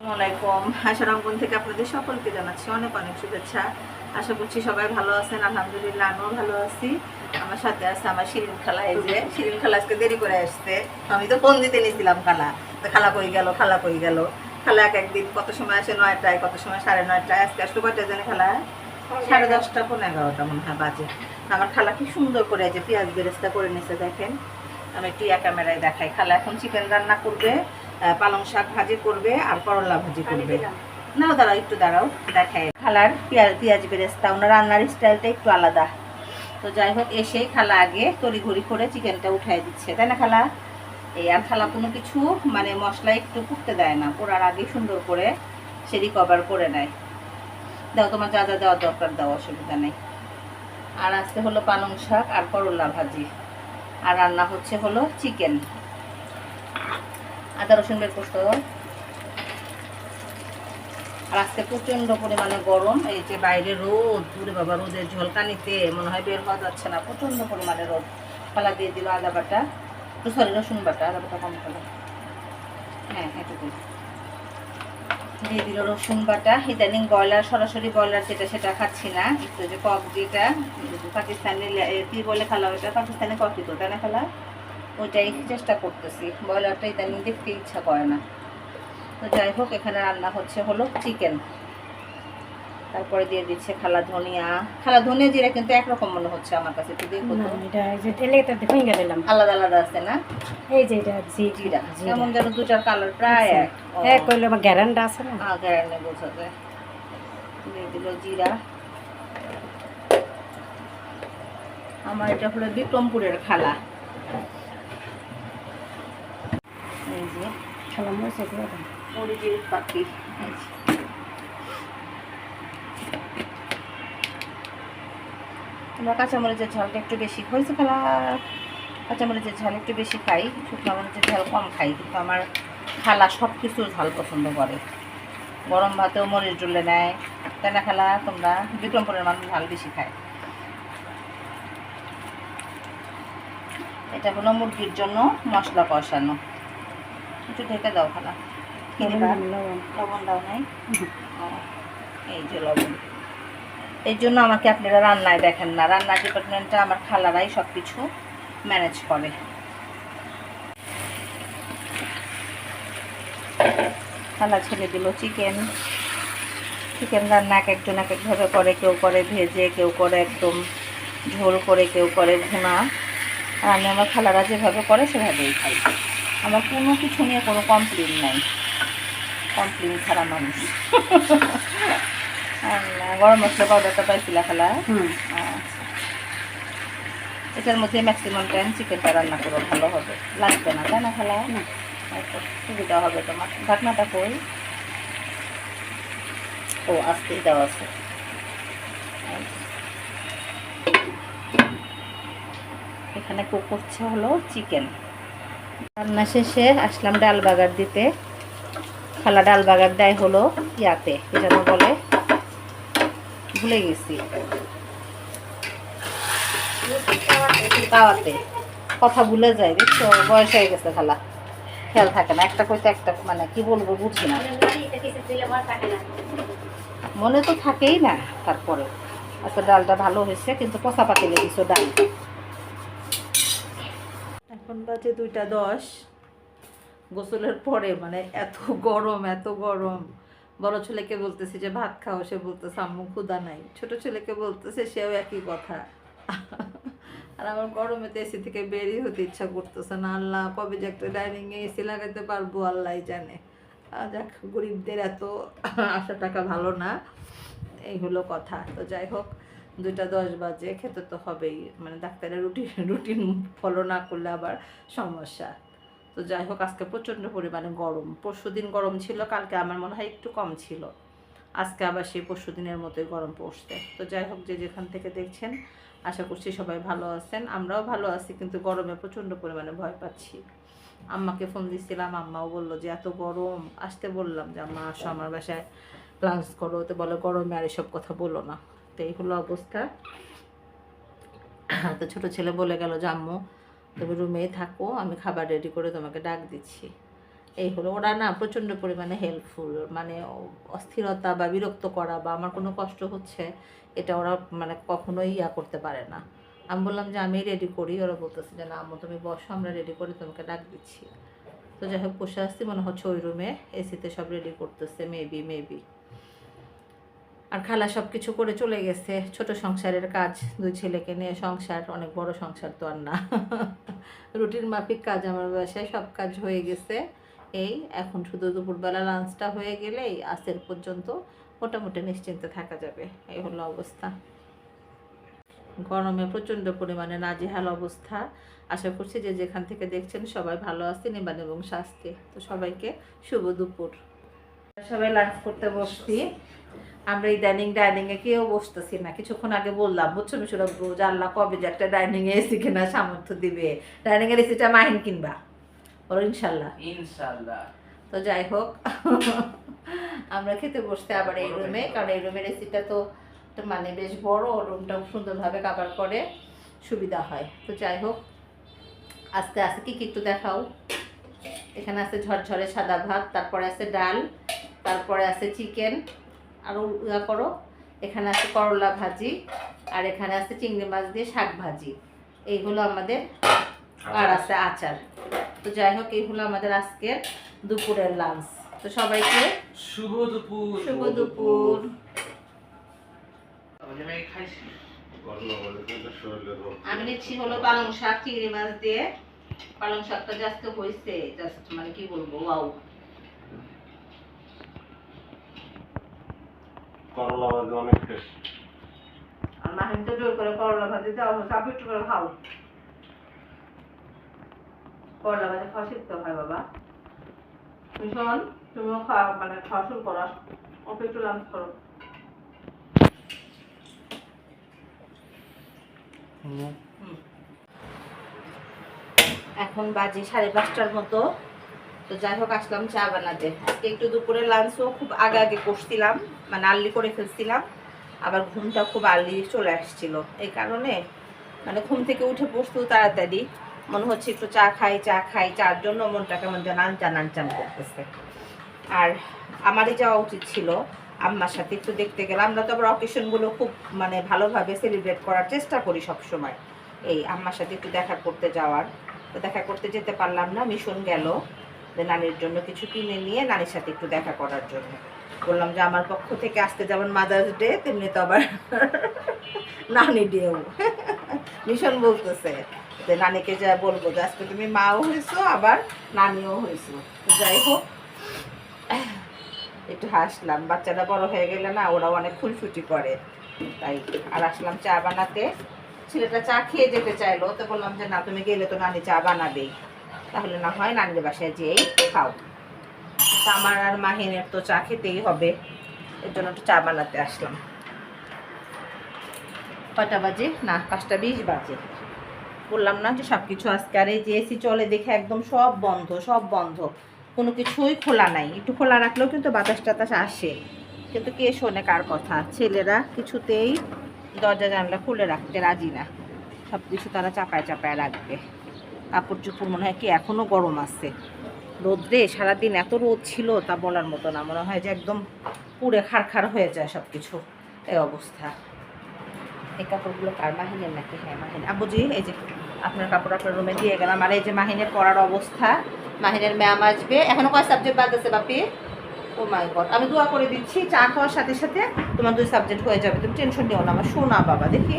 আসসালামাইকুম আশারঙ্গন থেকে আপনাদের সকলকে জানাচ্ছি অনেক অনেক শুভেচ্ছা। আশা করছি সবাই ভালো আছেন, আলহামদুলিল্লাহ আমিও ভালো আছি। আমার সাথে আছে আমার শিরিন খালা, এই যে। শিরিন খালা আজকে দেরি করে আসছে। আমি তো ফোন দিতে নিয়েছিলাম খালা। তো খালা কই গেল, খালা কই গেল? খালা এক একদিন কত সময় আসে নয়টায়, কত সময় সাড়ে নয়টায়? আজকে আসলে কয়টা জানে খালা? সাড়ে দশটা পনেরো এগারোটা মনে হয় বাজে। আমার খালা কি সুন্দর করে যে পেঁয়াজ বেরেস্তা করে নিছে দেখেন। আমি টিয়া ক্যামেরায় দেখাই। খালা এখন চিকেন রান্না করবে। পালং শাক ভাজি করবে আর করলা ভাজি করবে। নাও দাঁড়াও একটু দাঁড়াও দেখায় খালার পেঁয়াজ পেঁয়াজ বেরেস্তা ওনার রান্নার স্টাইলটা একটু আলাদা। তো যাই হোক এসেই খালা আগে তড়িঘড়ি করে চিকেনটা উঠাই দিচ্ছে। তাই না খালা? এই আর খালা কোনো কিছু মানে মশলা একটু কুটতে দেয় না। পোড়ার আগে সুন্দর করে সেটি কভার করে নেয়। দাও তোমার যা যা দেওয়ার দরকার দাও অসুবিধা নেই। আর আজকে হলো পালং শাক আর করলা ভাজি। আর রান্না হচ্ছে হলো চিকেন আদা রসুন বের করতে হবে। আর আজকে প্রচণ্ড পরিমাণে গরম, এই যে বাইরে রোদ, দূরে বাবা, রোদের ঝলকানিতে মনে হয় বের হওয়া যাচ্ছে না প্রচণ্ড পরিমাণে রোদ। পালা দিয়ে দিল আদা বাটা সরি, রসুন বাটা, আদা বাটা কম করে। হ্যাঁ এটুকু দিয়ে দিল রসুন বাটা। ইদানিং ব্রয়লার, সরাসরি ব্রয়লার যেটা, সেটা খাচ্ছি না। একটু যে কক যেটা পাকিস্তানি কি বলে খালা ওইটা? পাকিস্তানি কফি তো, তাই না খালা? ওইটাই চেষ্টা করতেছি। ব্রয়লারটা ইদানিং দেখতে ইচ্ছা করে না। তো যাই হোক এখানে রান্না হচ্ছে হলো চিকেন তারপরে দিয়ে দিচ্ছে খালা ধনিয়া। খালা ধনিয়া জিরা কিন্তু একরকম মনে হচ্ছে আমার কাছে একটু দেখো তো। এটা এই যে তো আলাদা আলাদা আছে না? এই যে এটা জি জিরা। কেমন যেন দুটার কালার প্রায় এক। এক কইলে আমার গ্যারান্টি আছে না? আগারানে বোঝা যায় দিয়ে দিল জিরা। আমার এটা হলো বিক্রমপুরের খালা এই যে হয়েছে দিয়ে দাও। পাখি। আমরা কাঁচামরিচের ঝালটা একটু বেশি হয়েছে খালা। কাঁচামরিচের ঝাল একটু বেশি খাই শুকনো মরিচের ঝাল কম খাই কিন্তু আমার খালা সব কিছু ঝাল পছন্দ করে। গরম ভাতেও মরিচ ডুলে নেয়। তাই না খালা? তোমরা বিক্রমপুরের মানুষ ঝাল বেশি খায়। এটা হলো মুরগির জন্য মশলা কষানো। একটু ঢেকে দাও খালা? লবণ, দাও নাই? এই যে লবণ। এই জন্য আমাকে আপনারা রান্নায় দেখেন না। রান্নার ডিপার্টমেন্টটা আমার খালারাই সব কিছু ম্যানেজ করে। খালা ছেড়ে দিল চিকেন চিকেন রান্না এক একজন এক একভাবে করে কেউ করে ভেজে কেউ করে একদম ঝোল করে কেউ করে ভুনা। আর আমি আমার খালারা যেভাবে করে সেভাবেই খাই। আমার কোনো কিছু নিয়ে কোনো কমপ্লেন নাই। কমপ্লেন ছাড়া মানুষ। গরম মশলা পাউডারটা পাইছিলা খেলা? আচ্ছা। এটার মধ্যে ম্যাক্সিমাম টাইম চিকেনটা রান্না করো ভালো হবে। লাগবে না তাই না খালা? না। সুবিধা হবে তোমার। ঢাকনাটা কই ও আস্তেই দেওয়া আছে। এখানে কুক করছে হলো চিকেন রান্না শেষে আসলাম ডাল বাগার দিতে। খালা ডাল বাগার দেয় হলো ইয়াতে যেন বলে ভুলে গেছি। তাওয়াতে কথা ভুলে যায় দেখছ বয়স হয়ে গেছে খালা। খেয়াল থাকে না, একটা কইতে একটা মানে কি বলব বুঝি না। মনে তো থাকেই না তারপরে। আচ্ছা ডালটা ভালো হয়েছে, কিন্তু পচা পাতিলে কিছু ডাল। এখন বাজে দুইটা দশ। গোসলের পরে মানে এত গরম এত গরম। বড় ছেলেকে বলতেছি যে, ভাত খাও। সে বলতেছে, আম্মু ক্ষুদা নাই। ছোট ছেলেকে বলতেছে, সেও একই কথা। আর আমার গরমে তো এসি থেকে বেরিয়ে হতে ইচ্ছা করতেছে না। আল্লাহ, কবে যে একটা ডাইনিং এ এসি লাগাতে পারব, আল্লাহ জানে। যাক, গরিবদের এত আশা টাকা ভালো না। এই হলো কথা। তো যাই হোক দুইটা দশ বাজে, খেতে তো হবেই। মানে ডাক্তারের রুটিন রুটিন ফলো না করলে আবার সমস্যা। তো যাই হোক, আজকে প্রচণ্ড পরিমাণে গরম। পরশু দিন গরম ছিল, কালকে আমার মনে হয় একটু কম ছিল। আজকে আবার সেই পরশু দিনের মতোই গরম পড়ছে। তো যাই হোক, যে যেখান থেকে দেখছেন, আশা করছি সবাই ভালো আছেন। আমরাও ভালো আছি, কিন্তু গরমে প্রচণ্ড পরিমাণে ভয় পাচ্ছি। আম্মাকে ফোন দিছিলাম, আম্মাও বলল যে, এত গরম। আসতে বললাম যে, আম্মা, আসো আমার বাসায় প্লান্স করো। তো বলে, গরমে আর এসব কথা বলো না। তো এই হলো অবস্থা। তো ছোট ছেলে বলে গেল যে আম্মু তুমি রুমে থাকো, আমি খাবার রেডি করে তোমাকে ডাক দিচ্ছি। এই হলো, ওরা না প্রচণ্ড পরিমাণে হেল্পফুল মানে অস্থিরতা বা বিরক্ত করা বা আমার কোনো কষ্ট হচ্ছে, এটা ওরা মানে কখনোই ইয়া করতে পারে না। আমি বললাম যে আমি রেডি করি। ওরা বলতেছে যে, না, আম্মু, তুমি বসো, আমরা রেডি করে তোমাকে ডাক দিচ্ছি। তো যাই হোক, বসে আসছি, মনে হচ্ছে ওই রুমে এসিতে সব রেডি করতেছে মেবি মেবি আর খালা সব কিছু করে চলে গেছে। ছোট সংসারের কাজ, দুই ছেলেকে নিয়ে সংসার, অনেক বড় সংসার তো আর না। রুটিন মাফিক কাজ আমার বাসায় সব কাজ হয়ে গেছে। এই এখন শুধু দুপুরবেলা লাঞ্চটা হয়ে গেলেই আসের পর্যন্ত মোটামুটি নিশ্চিন্তে থাকা যাবে। এই হলো অবস্থা। গরমে প্রচণ্ড পরিমাণে নাজেহাল অবস্থা। আশা করছি যে যেখান থেকে দেখছেন সবাই ভালো আছেন এবার এবং স্বাস্থ্যে তো সবাইকে শুভ দুপুর। সবাই লাঞ্চ করতে বসছি। আমরা এই ডাইনিং ডাইনিং এ কেউ বসতেছি না। কিছুক্ষণ আগে বললাম বুঝছ মিশুরা যে আল্লাহ কবে যে একটা ডাইনিং এ এসি কেনা সামর্থ্য দিবে। ডাইনিং এর এসিটা মাহিন কিনবা। বলো ইনশাল্লাহ। ইনশাল্লাহ। তো যাই হোক আমরা খেতে বসতে আবার এই রুমে কারণ এই রুমের এসিটা তো মানে বেশ বড় রুমটা সুন্দরভাবে কাভার করে সুবিধা হয়। তো যাই হোক আস্তে আস্তে কি কি একটু দেখাও। এখানে আছে ঝরঝরে সাদা ভাত তারপরে আছে ডাল তারপরে আছে চিকেন। আরও ইয়া করো। এখানে আছে করলা ভাজি আর এখানে আছে চিংড়ি মাছ দিয়ে শাক ভাজি। এইগুলো আমাদের আর আছে আচার। তো যাই হোক এই হলো আমাদের আজকের দুপুরের লাঞ্চ তো সবাইকে শুভ দুপুর। শুভ দুপুর। আমি নিচ্ছি হলো পালং শাক চিংড়ি মাছ দিয়ে। পালং শাকটা জাস্ট হয়েছে জাস্ট মানে কি বলব ওয়াও করলা ভাজি অনেক টেস্ট আর মাহিন তো জোর করে করলা ভাজি দাও সব একটু করে খাও। করলা ভাজি খাওয়া শিখতে হয় বাবা। ভীষণ তুমিও খাওয়া মানে খাওয়া শুরু করো একটু লাঞ্চ করো। এখন বাজে সাড়ে পাঁচটার মতো। তো যাই হোক, আসলাম চা বানাতে। আজকে একটু দুপুরে লাঞ্চও খুব আগে আগে করছিলাম মানে আর্লি করে ফেলছিলাম। আবার ঘুমটা খুব আর্লি চলে আসছিল। এই কারণে মানে ঘুম থেকে উঠে বসতেও তাড়াতাড়ি। মনে হচ্ছে একটু চা খাই চা খাই। চার জন্য মনটা কেমন যেন আনচান আনচান করতেছে। আর আমারই যাওয়া উচিত ছিল। আম্মার সাথে একটু দেখতে গেলাম। আমরা তো আবার অকেশনগুলো খুব মানে ভালোভাবে সেলিব্রেট করার চেষ্টা করি সব সময় এই আম্মার সাথে একটু দেখা করতে যাওয়ার। তো দেখা করতে যেতে পারলাম না, মিশন গেল। যে নানির জন্য কিছু কিনে নিয়ে নানির সাথে একটু দেখা করার জন্য। বললাম যে, আমার পক্ষ থেকে আজকে যেমন মাদার্স ডে তেমনি তো আবার নানি ডেও মিশন বলতেছে যে, নানিকে যা বলব যে, আজকে তুমি মাও হয়েছো, আবার নানিও হয়েছো। যাই হোক, একটু হাসলাম। বাচ্চারা বড় হয়ে গেলে না, ওরাও অনেক খুনসুটি করে। তাই আর আসলাম চা বানাতে। ছেলেটা চা খেয়ে যেতে চাইলো, তো বললাম যে, না, তুমি গেলে তো নানি চা বানাবেই। তাহলে না হয় নানির বাসায় যেয়েই খাও। তা আমার আর মাহিনের তো চা খেতেই হবে। এর জন্য একটু চা বানাতে আসলাম। কটা বাজে? না, পাঁচটা বিশ বাজে। বললাম না যে সব কিছু আজকে আর এই যে এসি চলে দেখে একদম সব বন্ধ সব বন্ধ। কোনো কিছুই খোলা নাই। একটু খোলা রাখলেও কিন্তু বাতাস টাতাস আসে। কিন্তু কে শোনে কার কথা? ছেলেরা কিছুতেই দরজা জানলা খুলে রাখতে রাজি না। সব কিছু তারা চাপায় চাপায় রাখবে। কাপড় চোপড় মনে হয় কি এখনও গরম আছে। রোদ্রে সারাদিন এত রোদ ছিল তা বলার মতো না, মনে হয় যে একদম পুড়ে খারখার হয়ে যায় সব কিছু এই অবস্থা। এই কাপড়গুলো কার মাহিনের নাকি? হ্যাঁ মাহিন। আবুজি এই যে আপনার কাপড় আপনার রুমে দিয়ে গেলাম। আর এই যে মাহিনের পড়ার অবস্থা, মাহিনের ম্যাম আসবে। এখনও কয় সাবজেক্ট বাদ আছে বাপি? ও মাই গড আমি দোয়া করে দিচ্ছি, চা খাওয়ার সাথে সাথে তোমার দুই সাবজেক্ট হয়ে যাবে। তুমি টেনশন নিও না, আমার সোনা বাবা, দেখি।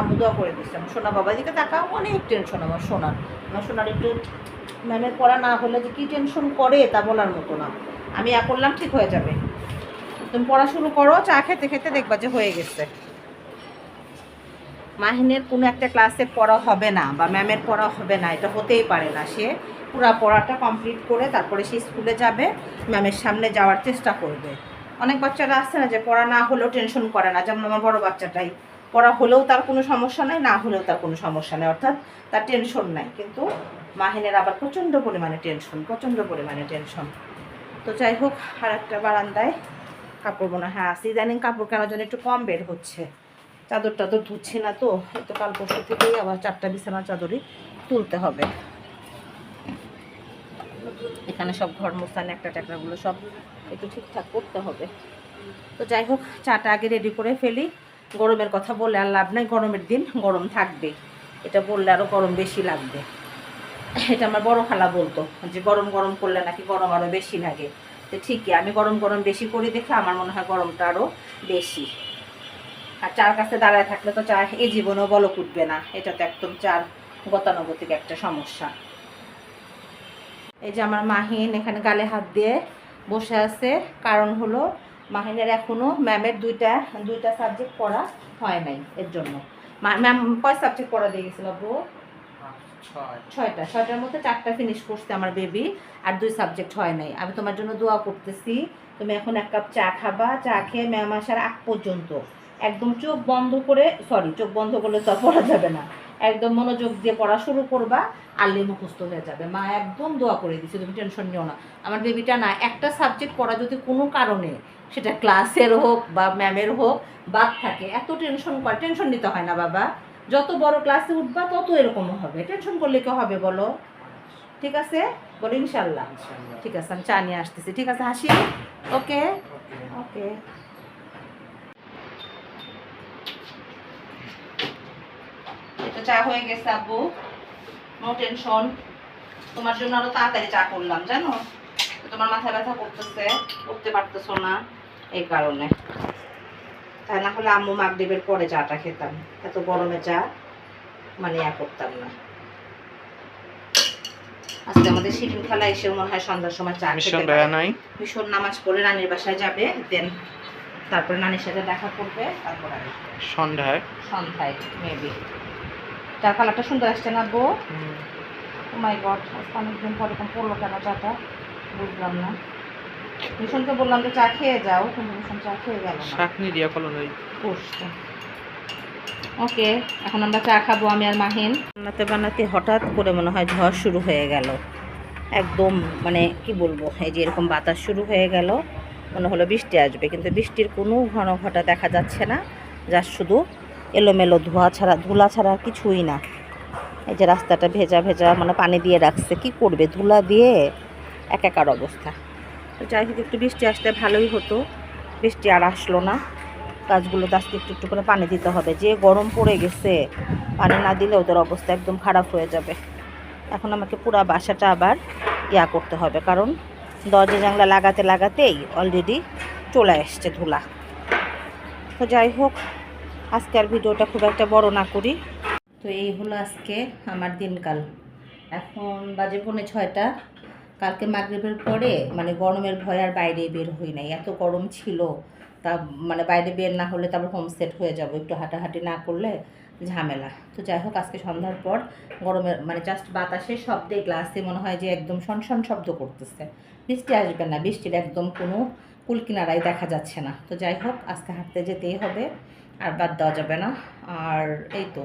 আমি দোয়া করে দিচ্ছি, আমার সোনা বাবা দিকে তাকাও, অনেক টেনশন আমার সোনার। আমার সোনার একটু ম্যামের পড়া না হলে যে কী টেনশন করে তা বলার মতো না। আমি এ করলাম, ঠিক হয়ে যাবে। তুমি পড়া শুরু করো, চা খেতে খেতে দেখবা যে হয়ে গেছে। মাহিনের কোনো একটা ক্লাসে পড়া হবে না, বা ম্যামের পড়া হবে না, এটা হতেই পারে না সে। পুরো পড়াটা কমপ্লিট করে তারপরে সে স্কুলে যাবে ম্যামের সামনে যাওয়ার চেষ্টা করবে। অনেক বাচ্চারা আসছে না যে পড়া না হলেও টেনশন করে না, যেমন আমার বড় বাচ্চাটাই। পড়া হলেও তার কোনো সমস্যা নেই, না হলেও তার কোনো সমস্যা নেই, অর্থাৎ তার টেনশন নাই। কিন্তু মাহিনের আবার প্রচণ্ড পরিমাণে টেনশন প্রচণ্ড পরিমাণে টেনশন তো যাই হোক আর একটা বারান্দায় কাপড় মনে হয় আসি ইদানিং কাপড় কেনার জন্য একটু কম বের হচ্ছে। চাদর টাদর ধুচ্ছি না তো এই তো কাল পরশু থেকেই আবার চারটা বিছানার চাদরই তুলতে হবে। এখানে সব ঘর মোছান একটা টাকরাগুলো সব একটু ঠিকঠাক করতে হবে। তো যাই হোক, চাটা আগে রেডি করে ফেলি। গরমের কথা বলে আর লাভ নাই, গরমের দিন গরম থাকবে। এটা বললে আরও গরম বেশি লাগবে। এটা আমার বড় খালা বলতো যে গরম গরম করলে নাকি গরম আরও বেশি লাগে। তো ঠিকই, আমি গরম গরম বেশি করি দেখে আমার মনে হয় গরমটা আরও বেশি। আর চার কাছে দাঁড়ায় থাকলে তো চা এই জীবনেও বলক উঠবে না। এটা তো একদম চার গতানুগতিক একটা সমস্যা। এই যে আমার মাহিন এখানে গালে হাত দিয়ে বসে আছে। কারণ হলো মাহিনের এখনও ম্যামের দুইটা দুইটা সাবজেক্ট পড়া হয় নাই এর জন্য। ম্যাম কয় সাবজেক্ট পড়া দিয়ে গেছিল বউ ছয়টা। ছয়টার মধ্যে চারটা ফিনিশ করছে আমার বেবি আর দুই সাবজেক্ট হয় নাই। আমি তোমার জন্য দোয়া করতেছি তুমি এখন এক কাপ চা খাবা। চা খেয়ে ম্যাম আসার আগ পর্যন্ত একদম চোখ বন্ধ করে সরি চোখ বন্ধ করলে তো পড়া যাবে না। একদম মনোযোগ দিয়ে পড়া শুরু করবা আল্লি মুখস্থ হয়ে যাবে। মা একদম দোয়া করে দিচ্ছে তুমি টেনশন নিও না। আমার বেবিটা না একটা সাবজেক্ট পড়া যদি কোনো কারণে সেটা ক্লাসের হোক বা ম্যামের হোক বাদ থাকে এত টেনশন করে টেনশন নিতে হয় না বাবা। যত বড় ক্লাসে উঠবা তত এরকম হবে। টেনশন করলে কি হবে বলো? ঠিক আছে? বলো ইনশাল্লাহ ঠিক আছে আমি চা নিয়ে আসতেছি। ঠিক আছে হাসি? ওকে ওকে ওকে এটা চা হয়ে গেছে আব্বু। নো টেনশন তোমার জন্য আরও তাড়াতাড়ি চা করলাম জানো? তোমার মাথা ব্যথা করতেছে উঠতে পারতেছো না এই কারণে। তাই না হলে আম্মু মাগরিবের পরে চাটা খেতাম। এত গরমে চা মানে ইয়া করতাম না। আজকে আমাদের শিডিউল খেলা এসে মনে হয় সন্ধ্যার সময় চা মিশন। ভাইয়া নাই? মিশন নামাজ পড়ে রানীর বাসায় যাবে দেন তারপরে নানির সাথে দেখা করবে তারপর সন্ধ্যায়? সন্ধ্যায় মেবি চার কালারটা সুন্দর আসছে না বউ ও মাই গড আজকে অনেকদিন পর এরকম পড়ল কেন চাটা? বুঝলাম না। মিশনকে বললাম যে চা খেয়ে যাও কিন্তু মিশন চা খেয়ে গেল শাকনি দিয়া কলন ওই বসছে ওকে এখন আমরা চা খাব আমি আর মাহিন। বানাতে বানাতে হঠাৎ করে মনে হয় ঝড় শুরু হয়ে গেল। একদম মানে কি বলব এই যে এরকম বাতাস শুরু হয়ে গেল মনে হলো বৃষ্টি আসবে কিন্তু বৃষ্টির কোনো ঘন ঘটা দেখা যাচ্ছে না যা শুধু এলোমেলো ধোয়া ছাড়া, ধুলা ছাড়া কিছুই না। এই যে রাস্তাটা ভেজা ভেজা মানে পানি দিয়ে রাখছে, কি করবে? ধুলা দিয়ে একাকার অবস্থা। তো যাই হোক, একটু বৃষ্টি আসতে ভালোই হতো। বৃষ্টি আর আসলো না। গাছগুলোতে আজকে একটু একটু করে পানি দিতে হবে। যে গরম পড়ে গেছে, পানি না দিলে ওদের অবস্থা একদম খারাপ হয়ে যাবে। এখন আমাকে পুরো বাসাটা আবার ইয়া করতে হবে, কারণ দরজা জানলা লাগাতে লাগাতেই অলরেডি চলে আসছে ধুলা। তো যাই হোক আজকে আর ভিডিওটা খুব একটা বড় না করি। তো এই হলো আজকে আমার দিনকাল। এখন বাজে পৌনে ছয়টা। কালকে মাগরিবের পরে মানে গরমের ভয় আর বাইরে বের হই নাই। এত গরম ছিল। তা মানে বাইরে বের না হলে তারপর হোমসেট হয়ে যাব। একটু হাঁটাহাঁটি না করলে ঝামেলা। তো যাই হোক, আজকে সন্ধ্যার পর গরমের মানে জাস্ট বাতাসের শব্দে গ্লাসে মনে হয় যে একদম শনশন শব্দ করতেছে। বৃষ্টি আসবে না। বৃষ্টির একদম কোনো কুলকিনারাই দেখা যাচ্ছে না। তো যাই হোক, আজকে হাঁটতে যেতেই হবে। আর বাদ দেওয়া যাবে না। আর এই তো,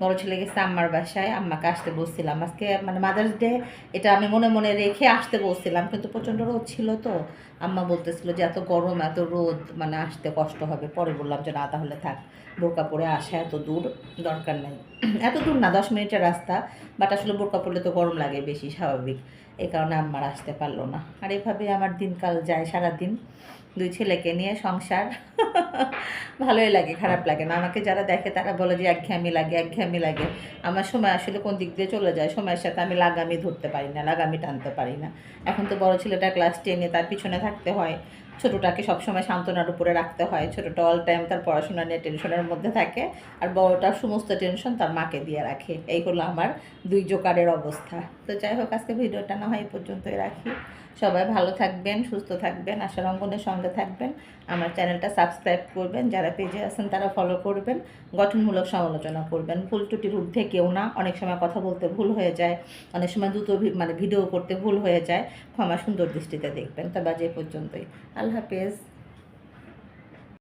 বড় ছেলে গেছে আম্মার বাসায়, আম্মাকে আসতে বলছিলাম। আজকে মানে মাদার্স ডে এটা আমি মনে মনে রেখে আসতে বলছিলাম, কিন্তু প্রচণ্ড রোদ ছিল তো। আম্মা বলতেছিল যে এত গরম, এত রোদ মানে আসতে কষ্ট হবে। পরে বললাম যে, না, তাহলে থাক, বোরকা পরে আসা এত দূর, দরকার নাই। এত দূর না, দশ মিনিটের রাস্তা বাট আসলে বোরকা পরলে তো গরম লাগে, বেশি স্বাভাবিক। এই কারণে আম্মার আসতে পারল না। আর এভাবে আমার দিনকাল যায় সারাদিন। দুই ছেলেকে নিয়ে সংসার। ভালোই লাগে, খারাপ লাগে না। আমাকে যারা দেখে তারা বলে যে একঘেয়েমি লাগে একঘেয়েমি লাগে। আমার সময় আসলে কোন দিক দিয়ে চলে যায়? সময়ের সাথে আমি লাগামি ধরতে পারি না লাগামি টানতে পারি না। এখন তো বড় ছেলেটা ক্লাস টেনে তার পিছনে থাকতে হয়। ছোটোটাকে সবসময় সান্ত্বনার উপরে রাখতে হয়। ছোটোটা অল টাইম তার পড়াশোনা নিয়ে টেনশনের মধ্যে থাকে। আর বড়টার সমস্ত টেনশন তার মাকে দিয়ে রাখে। এই হলো আমার দুই জোকারের অবস্থা। তো যাই হোক, আজকে ভিডিওটা না হয় এই পর্যন্তই রাখি। সবাই ভালো থাকবেন, সুস্থ থাকবেন, আশার অঙ্গনের সঙ্গে থাকবেন। আমার চ্যানেলটা সাবস্ক্রাইব করবেন, যারা পেজে আছেন তারা ফলো করবেন, গঠনমূলক সমালোচনা করবেন। ভুল ত্রুটির ঊর্ধ্বে কেউ না, অনেক সময় কথা বলতে ভুল হয়ে যায়, অনেক সময় দ্রুত মানে ভিডিও করতে ভুল হয়ে যায়। ক্ষমা সুন্দর দৃষ্টিতে দেখবেন। তবে এ পর্যন্তই। আল্লাহ হাফেজ।